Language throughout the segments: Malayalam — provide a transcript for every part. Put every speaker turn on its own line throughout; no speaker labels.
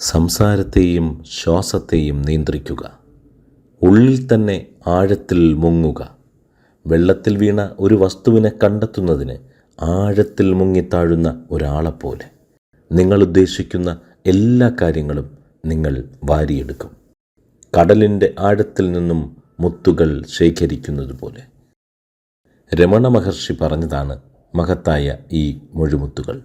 സംസാരത്തെയും ശ്വാസത്തെയും നിയന്ത്രിക്കുക. ഉള്ളിൽ തന്നെ ആഴത്തിൽ മുങ്ങുക. വെള്ളത്തിൽ വീണ ഒരു വസ്തുവിനെ കണ്ടെത്തുന്നതിന് ആഴത്തിൽ മുങ്ങിത്താഴുന്ന ഒരാളെപ്പോലെ. നിങ്ങൾ ഉദ്ദേശിക്കുന്ന എല്ലാ കാര്യങ്ങളും നിങ്ങൾ വാരിയെടുക്കും. കടലിന്റെ ആഴത്തിൽ നിന്നും മുത്തുകൾ ശേഖരിക്കുന്നത് പോലെ രമണ മഹർഷി പറഞ്ഞതാണ് മഹത്തായ ഈ മൊഴിമുത്തുകൾ.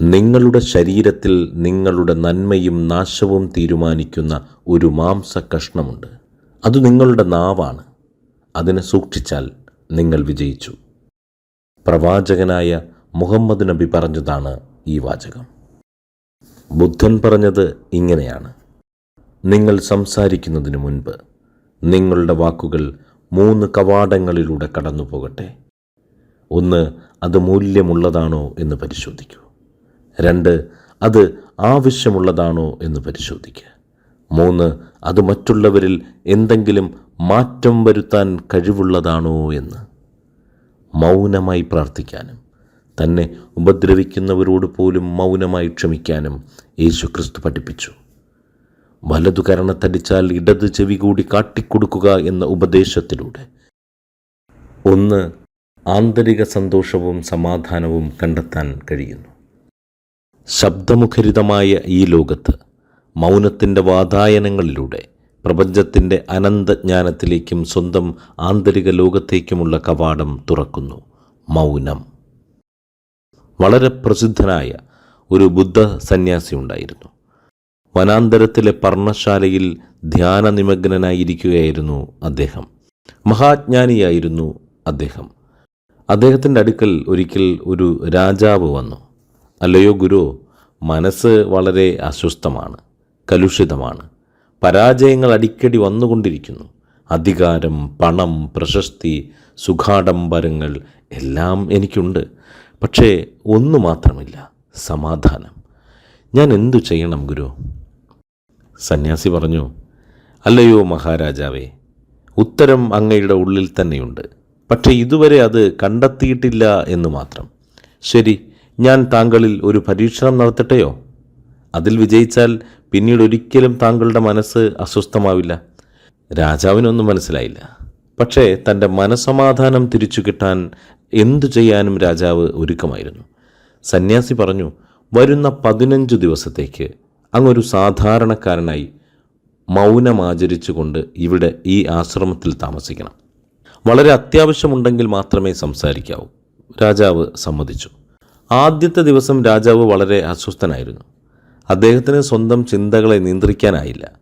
നിങ്ങളുടെ ശരീരത്തിൽ നിങ്ങളുടെ നന്മയും നാശവും തീരുമാനിക്കുന്ന ഒരു മാംസ കഷ്ണമുണ്ട് അത് നിങ്ങളുടെ നാവാണ്. അതിനെ സൂക്ഷിച്ചാൽ നിങ്ങൾ വിജയിച്ചു. പ്രവാചകനായ മുഹമ്മദ് നബി പറഞ്ഞതാണ് ഈ വാചകം. ബുദ്ധൻ പറഞ്ഞത് ഇങ്ങനെയാണ്. നിങ്ങൾ സംസാരിക്കുന്നതിന് മുൻപ് നിങ്ങളുടെ വാക്കുകൾ മൂന്ന് കവാടങ്ങളിലൂടെ കടന്നു പോകട്ടെ ഒന്ന് അത് മൂല്യമുള്ളതാണോ എന്ന് പരിശോധിക്കൂ. രണ്ട് അത് ആവശ്യമുള്ളതാണോ എന്ന് പരിശോധിക്കുക. മൂന്ന് അത് മറ്റുള്ളവരിൽ എന്തെങ്കിലും മാറ്റം വരുത്താൻ കഴിവുള്ളതാണോ എന്ന്. മൗനമായി പ്രാർത്ഥിക്കാനും തന്നെ ഉപദ്രവിക്കുന്നവരോട് പോലും മൗനമായി ക്ഷമിക്കാനും യേശു ക്രിസ്തു പഠിപ്പിച്ചു. വലതു കരണത്തടിച്ചാൽ ഇടത് ചെവി കൂടി കാട്ടിക്കൊടുക്കുക എന്ന ഉപദേശത്തിലൂടെ. ഒന്ന് ആന്തരിക സന്തോഷവും സമാധാനവും കണ്ടെത്താൻ കഴിയുന്നു. ശബ്ദമുഖരിതമായ ഈ ലോകത്ത് മൗനത്തിന്റെ വാതായനങ്ങളിലൂടെ പ്രപഞ്ചത്തിന്റെ അനന്തജ്ഞാനത്തിലേക്കും സ്വന്തം ആന്തരിക ലോകത്തേക്കുമുള്ള കവാടം തുറക്കുന്നു. മൗനം. വളരെ പ്രസിദ്ധനായ ഒരു ബുദ്ധ സന്യാസി ഉണ്ടായിരുന്നു. വനാന്തരത്തിലെ പർണശാലയിൽ ധ്യാന നിമഗ്നനായിരിക്കുകയായിരുന്നു അദ്ദേഹം. മഹാജ്ഞാനിയായിരുന്നു അദ്ദേഹം. അദ്ദേഹത്തിന്റെ അടുക്കൽ ഒരിക്കൽ ഒരു രാജാവ് വന്നു. അല്ലയോ ഗുരു? മനസ്സ് വളരെ അസ്വസ്ഥമാണ് കലുഷിതമാണ്. പരാജയങ്ങൾ അടിക്കടി വന്നുകൊണ്ടിരിക്കുന്നു. അധികാരം പണം പ്രശസ്തി സുഖാഡംബരങ്ങൾ എല്ലാം എനിക്കുണ്ട്. പക്ഷേ ഒന്നു മാത്രമില്ല സമാധാനം. ഞാൻ എന്തു ചെയ്യണം ഗുരു? സന്യാസി പറഞ്ഞു അല്ലയോ മഹാരാജാവേ ഉത്തരം അങ്ങയുടെ ഉള്ളിൽ തന്നെയുണ്ട്. പക്ഷേ ഇതുവരെ അത് കണ്ടെത്തിയിട്ടില്ല എന്ന് മാത്രം. ശരി ഞാൻ താങ്കളിൽ ഒരു പരീക്ഷണം നടത്തട്ടെയോ? അതിൽ വിജയിച്ചാൽ പിന്നീട് ഒരിക്കലും താങ്കളുടെ മനസ്സ് അസ്വസ്ഥമാവില്ല. രാജാവിനൊന്നും മനസ്സിലായില്ല. പക്ഷേ തന്റെ മനസമാധാനം തിരിച്ചു കിട്ടാൻ എന്തു ചെയ്യാനും രാജാവ് ഒരുക്കമായിരുന്നു. സന്യാസി പറഞ്ഞു വരുന്ന പതിനഞ്ച് ദിവസത്തേക്ക് അങ്ങൊരു സാധാരണക്കാരനായി മൗനമാചരിച്ചുകൊണ്ട് ഇവിടെ ഈ ആശ്രമത്തിൽ താമസിക്കണം. വളരെ അത്യാവശ്യമുണ്ടെങ്കിൽ മാത്രമേ സംസാരിക്കാവൂ. രാജാവ് സമ്മതിച്ചു. ആദ്യത്തെ ദിവസം രാജാവ് വളരെ അസ്വസ്ഥനായിരുന്നു. അദ്ദേഹത്തിന് സ്വന്തം ചിന്തകളെ നിയന്ത്രിക്കാനായില്ല.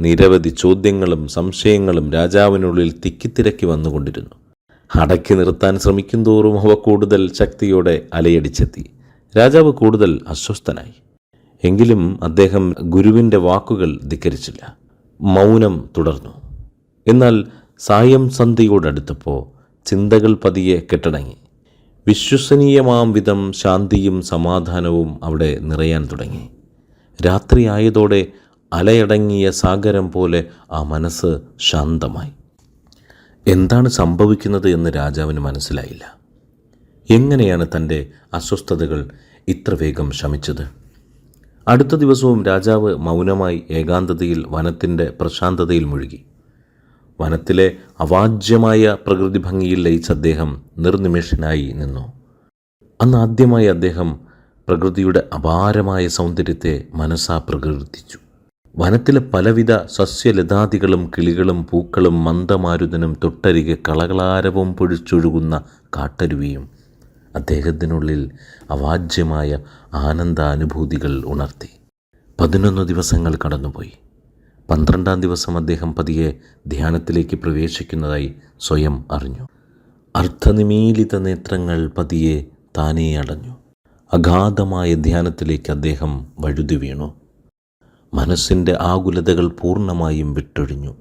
നിരവധി ചോദ്യങ്ങളും സംശയങ്ങളും രാജാവിനുള്ളിൽ തിക്കിത്തിരക്കി വന്നുകൊണ്ടിരുന്നു. അടക്കി നിർത്താൻ ശ്രമിക്കും തോറും അവ കൂടുതൽ ശക്തിയോടെ അലയടിച്ചെത്തി. രാജാവ് കൂടുതൽ അസ്വസ്ഥനായി. എങ്കിലും അദ്ദേഹം ഗുരുവിന്റെ വാക്കുകൾ ധിക്കരിച്ചില്ല. മൗനം തുടർന്നു. എന്നാൽ സായം സന്ധ്യയോടടുത്തപ്പോൾ ചിന്തകൾ പതിയെ കെട്ടടങ്ങി. വിശ്വസനീയമാം വിധം ശാന്തിയും സമാധാനവും അവിടെ നിറയാൻ തുടങ്ങി. രാത്രിയായതോടെ അലയടങ്ങിയ സാഗരം പോലെ ആ മനസ്സ് ശാന്തമായി. എന്താണ് സംഭവിക്കുന്നത് എന്ന് രാജാവിന് മനസ്സിലായില്ല. എങ്ങനെയാണ് തന്റെ അസ്വസ്ഥതകൾ ഇത്ര വേഗം ശമിച്ചത്? അടുത്ത ദിവസവും രാജാവ് മൗനമായി ഏകാന്തതയിൽ വനത്തിന്റെ പ്രശാന്തതയിൽ മുഴുകി. വനത്തിലെ അവാജ്യമായ പ്രകൃതി ഭംഗിയിൽ ലയിച്ച അദ്ദേഹം നിർനിമേഷനായി നിന്നു. അന്ന് ആദ്യമായി അദ്ദേഹം പ്രകൃതിയുടെ അപാരമായ സൗന്ദര്യത്തെ മനസ്സാ പ്രകീർത്തിച്ചു. വനത്തിലെ പലവിധ സസ്യലതാദികളും കിളികളും പൂക്കളും മന്ദമാരുതനും തൊട്ടരികെ കളകളാരവും പൊഴിച്ചൊഴുകുന്ന കാട്ടരുവിയും അദ്ദേഹത്തിനുള്ളിൽ അവാജ്യമായ ആനന്ദാനുഭൂതികൾ ഉണർത്തി. പതിനൊന്ന് ദിവസങ്ങൾ കടന്നുപോയി. പന്ത്രണ്ടാം ദിവസം അദ്ദേഹം പതിയെ ധ്യാനത്തിലേക്ക് പ്രവേശിക്കുന്നതായി സ്വയം അറിഞ്ഞു. അർത്ഥനിമീലിത നേത്രങ്ങൾ പതിയെ താനേ അടഞ്ഞു. അഗാധമായ ധ്യാനത്തിലേക്ക് അദ്ദേഹം വഴുതി വീണു. മനസ്സിന്റെ ആകുലതകൾ പൂർണമായും വിട്ടൊഴിഞ്ഞു.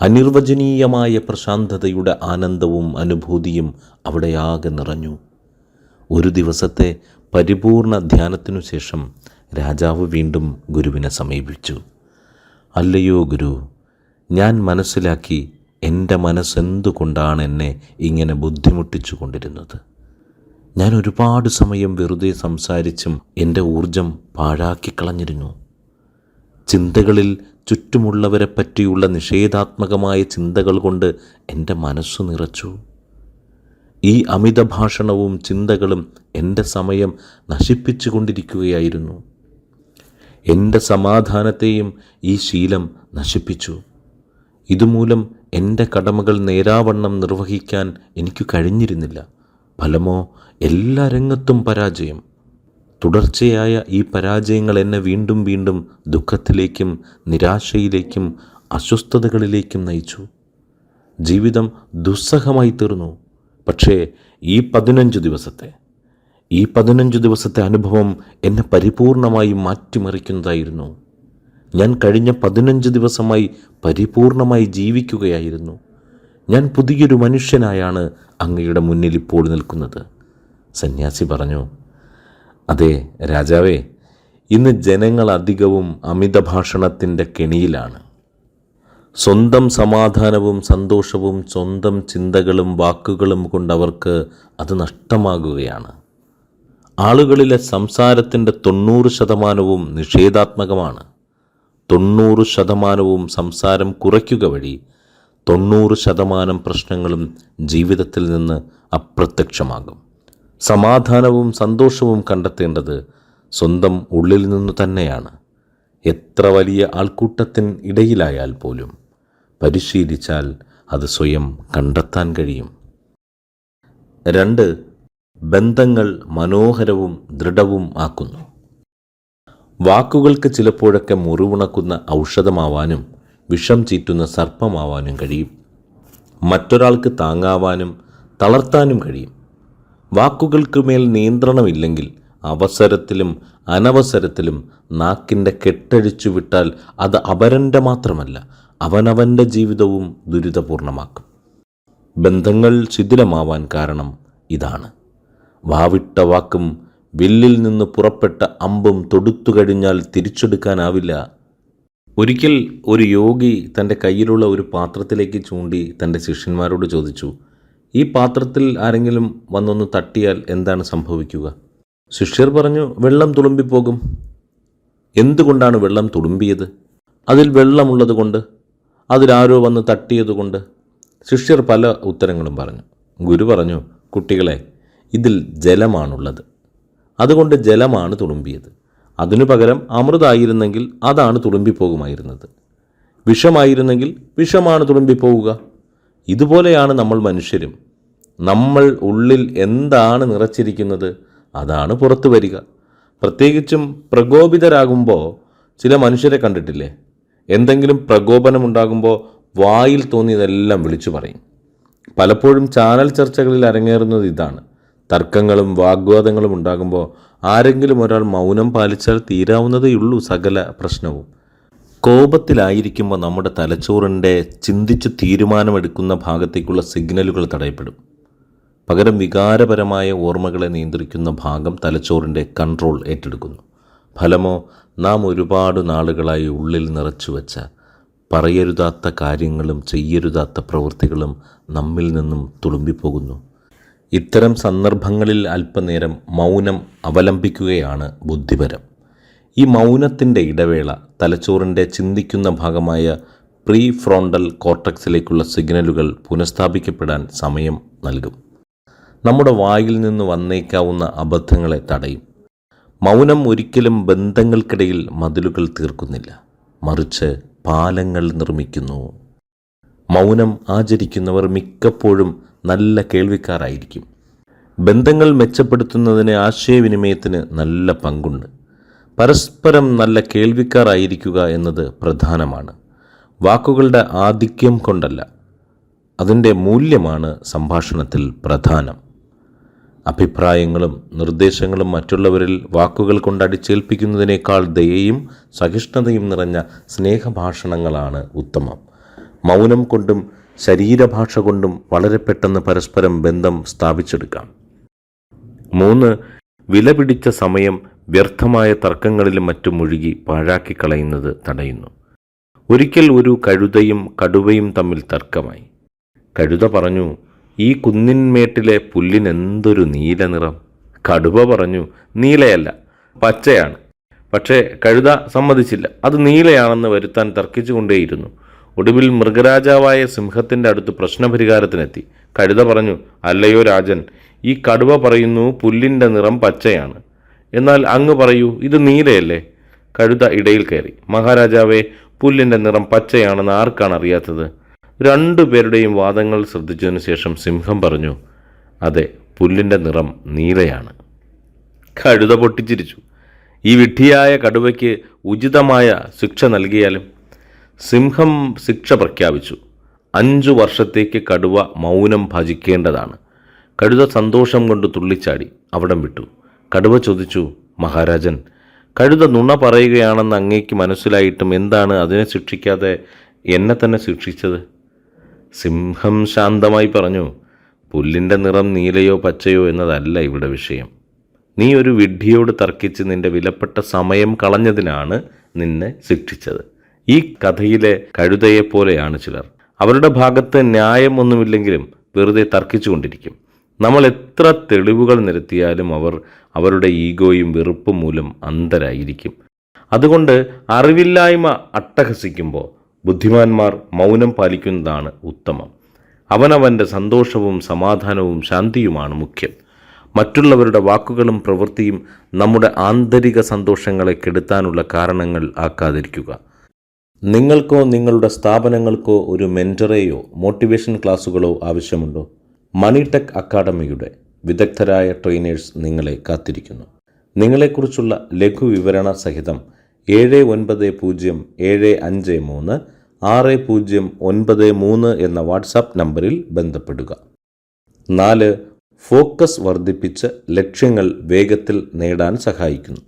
അനിർവചനീയമായ പ്രശാന്തതയുടെ ആനന്ദവും അനുഭൂതിയും അവിടെയാകെ നിറഞ്ഞു. ഒരു ദിവസത്തെ പരിപൂർണ ധ്യാനത്തിനു ശേഷം രാജാവ് വീണ്ടും ഗുരുവിനെ സമീപിച്ചു. അല്ലയോ ഗുരു ഞാൻ മനസ്സിലാക്കി എന്റെ മനസ്സെന്തുകൊണ്ടാണ് എന്നെ ഇങ്ങനെ ബുദ്ധിമുട്ടിച്ചു കൊണ്ടിരുന്നത് ഞാൻ ഒരുപാട് സമയം വെറുതെ സംസാരിച്ചും എന്റെ ഊർജം പാഴാക്കി കളഞ്ഞിരുന്നു ചിന്തകളിൽ ചുറ്റുമുള്ളവരെ പറ്റിയുള്ള നിഷേധാത്മകമായ ചിന്തകൾ കൊണ്ട് എന്റെ മനസ്സു നിറച്ചു. ഈ അമിത ഭാഷണവും ചിന്തകളും എന്റെ സമയം നശിപ്പിച്ചു കൊണ്ടിരിക്കുകയായിരുന്നു എന്റെ സമാധാനത്തെയും ഈ ശീലം നശിപ്പിച്ചു. ഇതുമൂലം എന്റെ കടമകൾ നേരാവണ്ണം നിർവഹിക്കാൻ എനിക്ക് കഴിഞ്ഞിരുന്നില്ല. ഫലമോ എല്ലാ രംഗത്തും പരാജയം. തുടർച്ചയായ ഈ പരാജയങ്ങൾ എന്നെ വീണ്ടും വീണ്ടും ദുഃഖത്തിലേക്കും നിരാശയിലേക്കും അസ്വസ്ഥതകളിലേക്കും നയിച്ചു. ജീവിതം ദുസ്സഹമായി തീർന്നു പക്ഷേ ഈ പതിനഞ്ച് ദിവസത്തെ ഈ പതിനഞ്ച് ദിവസത്തെ അനുഭവം എന്നെ പരിപൂർണമായി മാറ്റിമറിക്കുന്നതായിരുന്നു. ഞാൻ കഴിഞ്ഞ പതിനഞ്ച് ദിവസമായി പരിപൂർണമായി ജീവിക്കുകയായിരുന്നു. ഞാൻ പുതിയൊരു മനുഷ്യനായാണ് അങ്ങയുടെ മുന്നിൽ ഇപ്പോൾ നിൽക്കുന്നത്. സന്യാസി പറഞ്ഞു അതെ രാജാവേ ഇന്ന് ജനങ്ങൾ അധികവും അമിത ഭാഷണത്തിന്റെ കെണിയിലാണ്. സ്വന്തം സമാധാനവും സന്തോഷവും സ്വന്തം ചിന്തകളും വാക്കുകളും കൊണ്ടവർക്ക് അത് നഷ്ടമാകുകയാണ്. ആളുകളിലെ സംസാരത്തിന്റെ തൊണ്ണൂറ് ശതമാനവും നിഷേധാത്മകമാണ്. തൊണ്ണൂറ് ശതമാനവും സംസാരം കുറയ്ക്കുക വഴി തൊണ്ണൂറ് ശതമാനം പ്രശ്നങ്ങളും ജീവിതത്തിൽ നിന്ന് അപ്രത്യക്ഷമാകും. സമാധാനവും സന്തോഷവും കണ്ടെത്തേണ്ടത് സ്വന്തം ഉള്ളിൽ നിന്നു തന്നെയാണ്. എത്ര വലിയ ആൾക്കൂട്ടത്തിന് ഇടയിലായാൽ പോലും പരിശീലിച്ചാൽ അത് സ്വയം കണ്ടെത്താൻ കഴിയും. രണ്ട് ബന്ധങ്ങൾ മനോഹരവും ദൃഢവും ആക്കുന്നു. വാക്കുകൾക്ക് ചിലപ്പോഴൊക്കെ മുറിവുണക്കുന്ന ഔഷധമാവാനും വിഷം ചീറ്റുന്ന സർപ്പമാവാനും കഴിയും. മറ്റൊരാൾക്ക് താങ്ങാവാനും തളർത്താനും കഴിയും. വാക്കുകൾക്ക് മേൽ നിയന്ത്രണമില്ലെങ്കിൽ അവസരത്തിലും അനവസരത്തിലും നാക്കിന്റെ കെട്ടഴിച്ചു വിട്ടാൽ അത് അപരന്റെ മാത്രമല്ല അവനവന്റെ ജീവിതവും ദുരിതപൂർണമാക്കും. ബന്ധങ്ങൾ ശിഥിലമാവാൻ കാരണം ഇതാണ്. വാവിട്ട വാക്കും വില്ലിൽ നിന്ന് പുറപ്പെട്ട അമ്പും തൊടുത്തു കഴിഞ്ഞാൽ തിരിച്ചെടുക്കാനാവില്ല. ഒരിക്കൽ ഒരു യോഗി തന്റെ കയ്യിലുള്ള ഒരു പാത്രത്തിലേക്ക് ചൂണ്ടി തന്റെ ശിഷ്യന്മാരോട് ചോദിച്ചു ഈ പാത്രത്തിൽ ആരെങ്കിലും വന്നൊന്ന് തട്ടിയാൽ എന്താണ് സംഭവിക്കുക? ശിഷ്യർ പറഞ്ഞു വെള്ളം തുളുമ്പിപ്പോകും. എന്തുകൊണ്ടാണ് വെള്ളം തുളുമ്പിയത്? അതിൽ വെള്ളമുള്ളത് കൊണ്ട്. അതിലാരോ വന്ന് തട്ടിയതുകൊണ്ട് ശിഷ്യർ പല ഉത്തരങ്ങളും പറഞ്ഞു. ഗുരു പറഞ്ഞു കുട്ടികളെ ഇതിൽ ജലമാണുള്ളത്. അതുകൊണ്ട് ജലമാണ് തുളുമ്പിയത്. അതിനു പകരം അമൃതായിരുന്നെങ്കിൽ അതാണ് തുളുമ്പിപ്പോകുമായിരുന്നത്. വിഷമായിരുന്നെങ്കിൽ വിഷമാണ് തുളുമ്പിപ്പോവുക. ഇതുപോലെയാണ് നമ്മൾ മനുഷ്യരും. നമ്മൾ ഉള്ളിൽ എന്താണ് നിറച്ചിരിക്കുന്നത് അതാണ് പുറത്തു വരിക. പ്രത്യേകിച്ചും പ്രകോപിതരാകുമ്പോൾ ചില മനുഷ്യരെ കണ്ടിട്ടില്ലേ? എന്തെങ്കിലും പ്രകോപനമുണ്ടാകുമ്പോൾ വായിൽ തോന്നിയതെല്ലാം വിളിച്ചു പറയും. പലപ്പോഴും ചാനൽ ചർച്ചകളിൽ അരങ്ങേറുന്നത് ഇതാണ്. തർക്കങ്ങളും വാഗ്വാദങ്ങളും ഉണ്ടാകുമ്പോൾ ആരെങ്കിലും ഒരാൾ മൗനം പാലിച്ചാൽ തീരാവുന്നതേയുള്ളൂ സകല പ്രശ്നവും. കോപത്തിലായിരിക്കുമ്പോൾ നമ്മുടെ തലച്ചോറിന്റെ ചിന്തിച്ച് തീരുമാനമെടുക്കുന്ന ഭാഗത്തേക്കുള്ള സിഗ്നലുകൾ തടയപ്പെടും. പകരം വികാരപരമായ ഓർമ്മകളെ നിയന്ത്രിക്കുന്ന ഭാഗം തലച്ചോറിന്റെ കൺട്രോൾ ഏറ്റെടുക്കുന്നു. ഫലമോ നാം ഒരുപാട് നാളുകളായി ഉള്ളിൽ നിറച്ചു വച്ച പറയരുതാത്ത കാര്യങ്ങളും ചെയ്യരുതാത്ത പ്രവൃത്തികളും നമ്മിൽ നിന്നും തുളുമ്പിപ്പോകുന്നു. ഇത്തരം സന്ദർഭങ്ങളിൽ അല്പനേരം മൗനം അവലംബിക്കുകയാണ് ബുദ്ധിപരം. ഈ മൗനത്തിന്റെ ഇടവേള തലച്ചോറിന്റെ ചിന്തിക്കുന്ന ഭാഗമായ പ്രീ ഫ്രോണ്ടൽ കോർട്ടക്സിലേക്കുള്ള സിഗ്നലുകൾ പുനഃസ്ഥാപിക്കപ്പെടാൻ സമയം നൽകും. നമ്മുടെ വായിൽ നിന്ന് വന്നേക്കാവുന്ന അബദ്ധങ്ങളെ തടയും. മൗനം ഒരിക്കലും ബന്ധങ്ങൾക്കിടയിൽ മതിലുകൾ തീർക്കുന്നില്ല. മറിച്ച് പാലങ്ങൾ നിർമ്മിക്കുന്നു. മൗനം ആചരിക്കുന്നവർ മിക്കപ്പോഴും നല്ല കേൾവിക്കാരായിരിക്കും. ബന്ധങ്ങൾ മെച്ചപ്പെടുത്തുന്നതിന് ആശയവിനിമയത്തിന് നല്ല പങ്കുണ്ട്. പരസ്പരം നല്ല കേൾവിക്കാരായിരിക്കുക എന്നത് പ്രധാനമാണ്. വാക്കുകളുടെ ആധിക്യം കൊണ്ടല്ല അതിന്റെ മൂല്യമാണ് സംഭാഷണത്തിൽ പ്രധാനം. അഭിപ്രായങ്ങളും നിർദ്ദേശങ്ങളും മറ്റുള്ളവരിൽ വാക്കുകൾ കൊണ്ട് അടിച്ചേൽപ്പിക്കുന്നതിനേക്കാൾ ദയയും സഹിഷ്ണുതയും നിറഞ്ഞ സ്നേഹഭാഷണങ്ങളാണ് ഉത്തമം. മൗനം കൊണ്ടും ശരീരഭാഷ കൊണ്ടും വളരെ പെട്ടെന്ന് പരസ്പരം ബന്ധം സ്ഥാപിച്ചെടുക്കാം. മൂന്ന് വിലപിടിച്ച സമയം വ്യർത്ഥമായ തർക്കങ്ങളിലും മറ്റും മുഴുകി പാഴാക്കി കളയുന്നത് തടയുന്നു. ഒരിക്കൽ ഒരു കഴുതയും കടുവയും തമ്മിൽ തർക്കമായി. കഴുത പറഞ്ഞു ഈ കുന്നിന്മേട്ടിലെ പുല്ലിനെന്തൊരു നീല നിറം? കടുവ പറഞ്ഞു നീലയല്ല പച്ചയാണ്. പക്ഷേ കഴുത സമ്മതിച്ചില്ല. അത് നീലയാണെന്ന് വരുത്താൻ തർക്കിച്ചുകൊണ്ടേയിരുന്നു. ഒടുവിൽ മൃഗരാജാവായ സിംഹത്തിന്റെ അടുത്ത് പ്രശ്നപരിഹാരത്തിനെത്തി. കഴുത പറഞ്ഞു അല്ലയോ രാജൻ ഈ കടുവ പറയുന്നു പുല്ലിന്റെ നിറം പച്ചയാണ്. എന്നാൽ അങ്ങ് പറയൂ ഇത് നീലയല്ലേ? കഴുത ഇടയിൽ കയറി മഹാരാജാവെ പുല്ലിന്റെ നിറം പച്ചയാണെന്ന് ആർക്കാണ് അറിയാത്തത്? രണ്ടു പേരുടെയും വാദങ്ങൾ ശ്രദ്ധിച്ചതിനു ശേഷം സിംഹം പറഞ്ഞു അതെ പുല്ലിന്റെ നിറം നീലയാണ്. കഴുത പൊട്ടിച്ചിരിച്ചു. ഈ വിഡ്ഢിയായ കടുവയ്ക്ക് ഉചിതമായ ശിക്ഷ നൽകിയാലും സിംഹം ശിക്ഷ പ്രഖ്യാപിച്ചു. അഞ്ചു വർഷത്തേക്ക് കടുവ മൗനം ഭജിക്കേണ്ടതാണ്. കടുവ സന്തോഷം കൊണ്ട് തുള്ളിച്ചാടി അവിടം വിട്ടു. കടുവ ചോദിച്ചു മഹാരാജൻ കഴുത നുണ പറയുകയാണെന്ന് അങ്ങേക്ക് മനസ്സിലായിട്ടും എന്താണ് അതിനെ ശിക്ഷിക്കാതെ എന്നെ തന്നെ ശിക്ഷിച്ചത്? സിംഹം ശാന്തമായി പറഞ്ഞു പുല്ലിന്റെ നിറം നീലയോ പച്ചയോ എന്നതല്ല ഇവിടെ വിഷയം. നീ ഒരു വിഡ്ഢിയോട് തർക്കിച്ച് നിന്റെ വിലപ്പെട്ട സമയം കളഞ്ഞതിനാണ് നിന്നെ ശിക്ഷിച്ചത്. ഈ കഥയിലെ കഴുതയെപ്പോലെയാണ് ചിലർ. അവരുടെ ഭാഗത്ത് ന്യായമൊന്നുമില്ലെങ്കിലും വെറുതെ തർക്കിച്ചുകൊണ്ടിരിക്കും. നമ്മൾ എത്ര തെളിവുകൾ നിരത്തിയാലും അവർ അവരുടെ ഈഗോയും വെറുപ്പും മൂലം അന്തരായിരിക്കും അതുകൊണ്ട് അറിവില്ലായ്മ അട്ടഹസിക്കുമ്പോൾ ബുദ്ധിമാന്മാർ മൗനം പാലിക്കുന്നതാണ് ഉത്തമം. അവനവന്റെ സന്തോഷവും സമാധാനവും ശാന്തിയുമാണ് മുഖ്യം. മറ്റുള്ളവരുടെ വാക്കുകളും പ്രവൃത്തിയും നമ്മുടെ ആന്തരിക സന്തോഷങ്ങളെ കെടുത്താനുള്ള കാരണങ്ങൾ ആക്കാതിരിക്കുക. നിങ്ങൾക്കോ നിങ്ങളുടെ സ്ഥാപനങ്ങൾക്കോ ഒരു മെന്ററേയോ മോട്ടിവേഷൻ ക്ലാസുകളോ ആവശ്യമുണ്ടോ? മണിടെക് അക്കാഡമിയുടെ വിദഗ്ധരായ ട്രെയിനേഴ്സ് നിങ്ങളെ കാത്തിരിക്കുന്നു. നിങ്ങളെക്കുറിച്ചുള്ള ലഘു വിവരണ സഹിതം ഏഴ് ഒൻപത് പൂജ്യം ഏഴ് അഞ്ച് മൂന്ന് ആറ് പൂജ്യം ഒൻപത് മൂന്ന് എന്ന വാട്സാപ്പ് നമ്പറിൽ ബന്ധപ്പെടുക. നാല് ഫോക്കസ് വർദ്ധിപ്പിച്ച് ലക്ഷ്യങ്ങൾ വേഗത്തിൽ നേടാൻ സഹായിക്കുന്നു.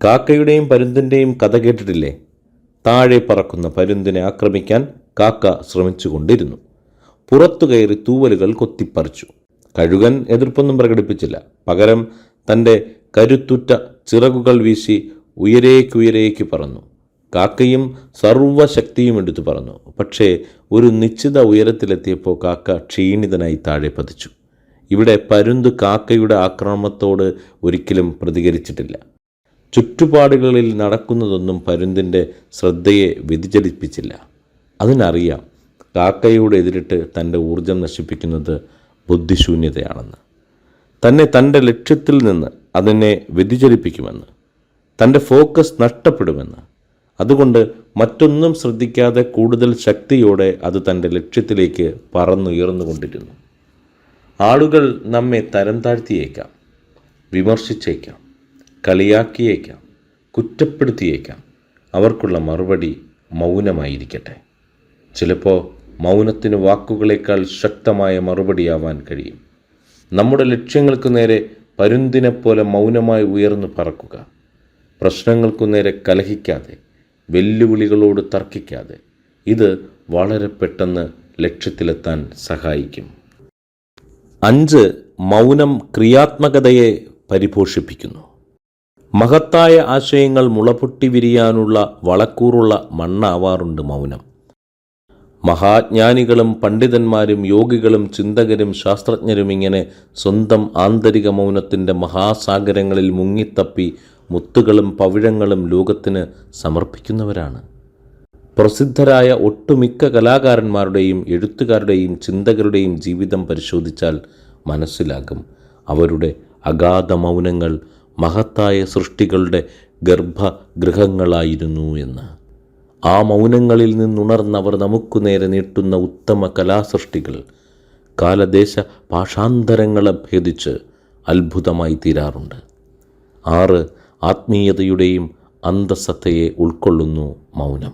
കാക്കയുടെയും പരുന്തിന്റെയും കഥ കേട്ടിട്ടില്ലേ? താഴെ പറക്കുന്ന പരുന്തിനെ ആക്രമിക്കാൻ കാക്ക ശ്രമിച്ചുകൊണ്ടിരുന്നു. പുറത്തു കയറി തൂവലുകൾ കൊത്തിപ്പറിച്ചു. കഴുകൻ എതിർപ്പൊന്നും പ്രകടിപ്പിച്ചില്ല. പകരം തന്റെ കരുത്തുറ്റ ചിറകുകൾ വീശി ഉയരേക്കുയരേക്ക് പറന്നു. കാക്കയും സർവശക്തിയും എടുത്തു പറന്നു. പക്ഷേ ഒരു നിശ്ചിത ഉയരത്തിലെത്തിയപ്പോൾ കാക്ക ക്ഷീണിതനായി താഴെ പതിച്ചു. ഇവിടെ പരുന്ത് കാക്കയുടെ ആക്രമണത്തോട് ഒരിക്കലും പ്രതികരിച്ചിട്ടില്ല. ചുറ്റുപാടുകളിൽ നടക്കുന്നതൊന്നും പരുന്തിന്റെ ശ്രദ്ധയെ വ്യതിചലിപ്പിച്ചില്ല. അതിനറിയാം കാക്കയോട് എതിരിട്ട് തന്റെ ഊർജം നശിപ്പിക്കുന്നത് ബുദ്ധിശൂന്യതയാണെന്ന്. തന്നെ തന്റെ ലക്ഷ്യത്തിൽ നിന്ന് അതിനെ വ്യതിചലിപ്പിക്കുമെന്ന്. തന്റെ ഫോക്കസ് നഷ്ടപ്പെടുമെന്ന്. അതുകൊണ്ട് മറ്റൊന്നും ശ്രദ്ധിക്കാതെ കൂടുതൽ ശക്തിയോടെ അത് തന്റെ ലക്ഷ്യത്തിലേക്ക് പറന്നുയർന്നുകൊണ്ടിരുന്നു. ആളുകൾ നമ്മെ തരം താഴ്ത്തിയേക്കാം വിമർശിച്ചേക്കാം. കളിയാക്കിയേക്കാം കുറ്റപ്പെടുത്തിയേക്കാം. അവർക്കുള്ള മറുപടി മൗനമായിരിക്കട്ടെ. ചിലപ്പോൾ മൗനത്തിന് വാക്കുകളേക്കാൾ ശക്തമായ മറുപടിയാവാൻ കഴിയും. നമ്മുടെ ലക്ഷ്യങ്ങൾക്ക് നേരെ പരുന്തിനെപ്പോലെ മൗനമായി ഉയർന്നു പറക്കുക. പ്രശ്നങ്ങൾക്കു നേരെ കലഹിക്കാതെ വെല്ലുവിളികളോട് തർക്കിക്കാതെ. ഇത് വളരെ പെട്ടെന്ന് ലക്ഷ്യത്തിലെത്താൻ സഹായിക്കും. അഞ്ച് മൗനം ക്രിയാത്മകതയെ പരിപോഷിപ്പിക്കുന്നു. മഹത്തായ ആശയങ്ങൾ മുളപൊട്ടി വിരിയാനുള്ള വളക്കൂറുള്ള മണ്ണാവാറുണ്ട് മൗനം. മഹാജ്ഞാനികളും പണ്ഡിതന്മാരും യോഗികളും ചിന്തകരും ശാസ്ത്രജ്ഞരും ഇങ്ങനെ സ്വന്തം ആന്തരിക മൗനത്തിന്റെ മഹാസാഗരങ്ങളിൽ മുങ്ങിത്തപ്പി മുത്തുകളും പവിഴങ്ങളും ലോകത്തിന് സമർപ്പിക്കുന്നവരാണ്. പ്രസിദ്ധരായ ഒട്ടുമിക്ക കലാകാരന്മാരുടെയും എഴുത്തുകാരുടെയും ചിന്തകരുടെയും ജീവിതം പരിശോധിച്ചാൽ മനസ്സിലാകും അവരുടെ അഗാധ മൗനങ്ങൾ മഹത്തായ സൃഷ്ടികളുടെ ഗർഭഗൃഹങ്ങളായിരുന്നു എന്ന്. ആ മൗനങ്ങളിൽ നിന്നുണർന്നവർ നമുക്കു നേരെ നീട്ടുന്ന ഉത്തമ കലാസൃഷ്ടികൾ. കാലദേശ ഭാഷാന്തരങ്ങളെ ഭേദിച്ച് അത്ഭുതമായി തീരാറുണ്ട്. ആറ് ആത്മീയതയുടെയും അന്തസത്തയെ ഉൾക്കൊള്ളുന്നു മൗനം.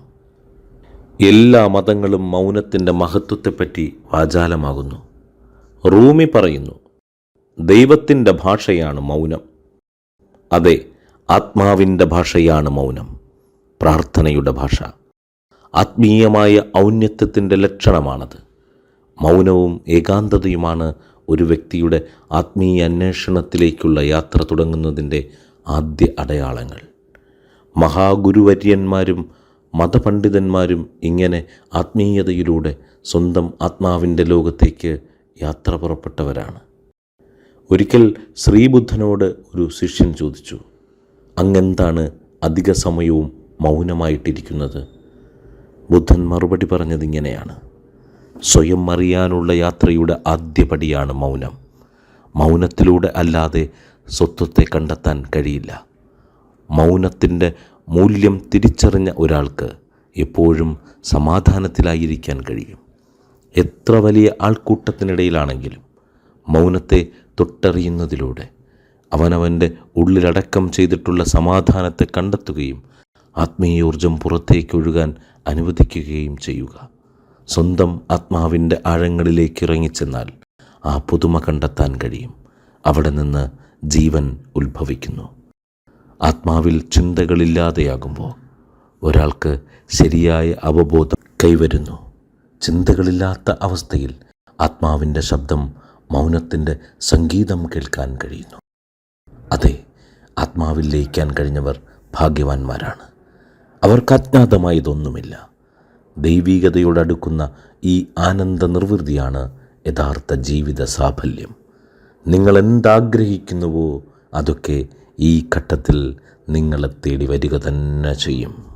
എല്ലാ മതങ്ങളും മൗനത്തിന്റെ മഹത്വത്തെപ്പറ്റി വാചാലമാകുന്നു. റൂമി പറയുന്നു ദൈവത്തിന്റെ ഭാഷയാണ് മൗനം. അതെ ആത്മാവിന്റെ ഭാഷയാണ് മൗനം പ്രാർത്ഥനയുടെ ഭാഷ. ആത്മീയമായ ഔന്നത്യത്തിന്റെ ലക്ഷണമാണത്. മൗനവും ഏകാന്തതയുമാണ് ഒരു വ്യക്തിയുടെ ആത്മീയ അന്വേഷണത്തിലേക്കുള്ള യാത്ര തുടങ്ങുന്നതിന്റെ ആദ്യ അടയാളങ്ങൾ. മഹാഗുരുവര്യന്മാരും മതപണ്ഡിതന്മാരും ഇങ്ങനെ ആത്മീയതയിലൂടെ സ്വന്തം ആത്മാവിന്റെ ലോകത്തേക്ക് യാത്ര പുറപ്പെട്ടവരാണ്. ഒരിക്കൽ ശ്രീബുദ്ധനോട് ഒരു ശിഷ്യൻ ചോദിച്ചു അങ്ങെന്താണ് അധിക സമയവും മൗനമായിട്ടിരിക്കുന്നത്? ബുദ്ധൻ മറുപടി പറഞ്ഞതിങ്ങനെയാണ് സ്വയം അറിയാനുള്ള യാത്രയുടെ ആദ്യപടിയാണ് മൗനം. മൗനത്തിലൂടെ അല്ലാതെ സ്വത്വത്തെ കണ്ടെത്താൻ കഴിയില്ല. മൗനത്തിന്റെ മൂല്യം തിരിച്ചറിഞ്ഞ ഒരാൾക്ക് എപ്പോഴും സമാധാനത്തിലായിരിക്കാൻ കഴിയും. എത്ര വലിയ ആൾക്കൂട്ടത്തിനിടയിലാണെങ്കിലും മൗനത്തെ തൊട്ടറിയുന്നതിലൂടെ അവനവന്റെ ഉള്ളിലടക്കം ചെയ്തിട്ടുള്ള സമാധാനത്തെ കണ്ടെത്തുകയും ആത്മീയോർജം പുറത്തേക്കൊഴുകാൻ അനുവദിക്കുകയും ചെയ്യുക. സ്വന്തം ആത്മാവിന്റെ ആഴങ്ങളിലേക്ക് ഇറങ്ങിച്ചെന്നാൽ ആ പുതുമ കണ്ടെത്താൻ കഴിയും. അവിടെ നിന്ന് ജീവൻ ഉത്ഭവിക്കുന്നു. ആത്മാവിൽ ചിന്തകളില്ലാതെയാകുമ്പോൾ ഒരാൾക്ക് ശരിയായ അവബോധം കൈവരുന്നു. ചിന്തകളില്ലാത്ത അവസ്ഥയിൽ ആത്മാവിന്റെ ശബ്ദം മൗനത്തിന്റെ സംഗീതം കേൾക്കാൻ കഴിയുന്നു. അതെ ആത്മാവിൽ ലയിക്കാൻ കഴിഞ്ഞവർ ഭാഗ്യവാന്മാരാണ്. അവർക്ക് അജ്ഞാതമായതൊന്നുമില്ല. ദൈവീകതയോടടുക്കുന്ന ഈ ആനന്ദ നിർവൃതിയാണ് യഥാർത്ഥ ജീവിത സാഫല്യം. നിങ്ങൾ എന്താഗ്രഹിക്കുന്നുവോ അതൊക്കെ ഈ ഘട്ടത്തിൽ നിങ്ങളെ തേടി വരിക തന്നെ ചെയ്യും.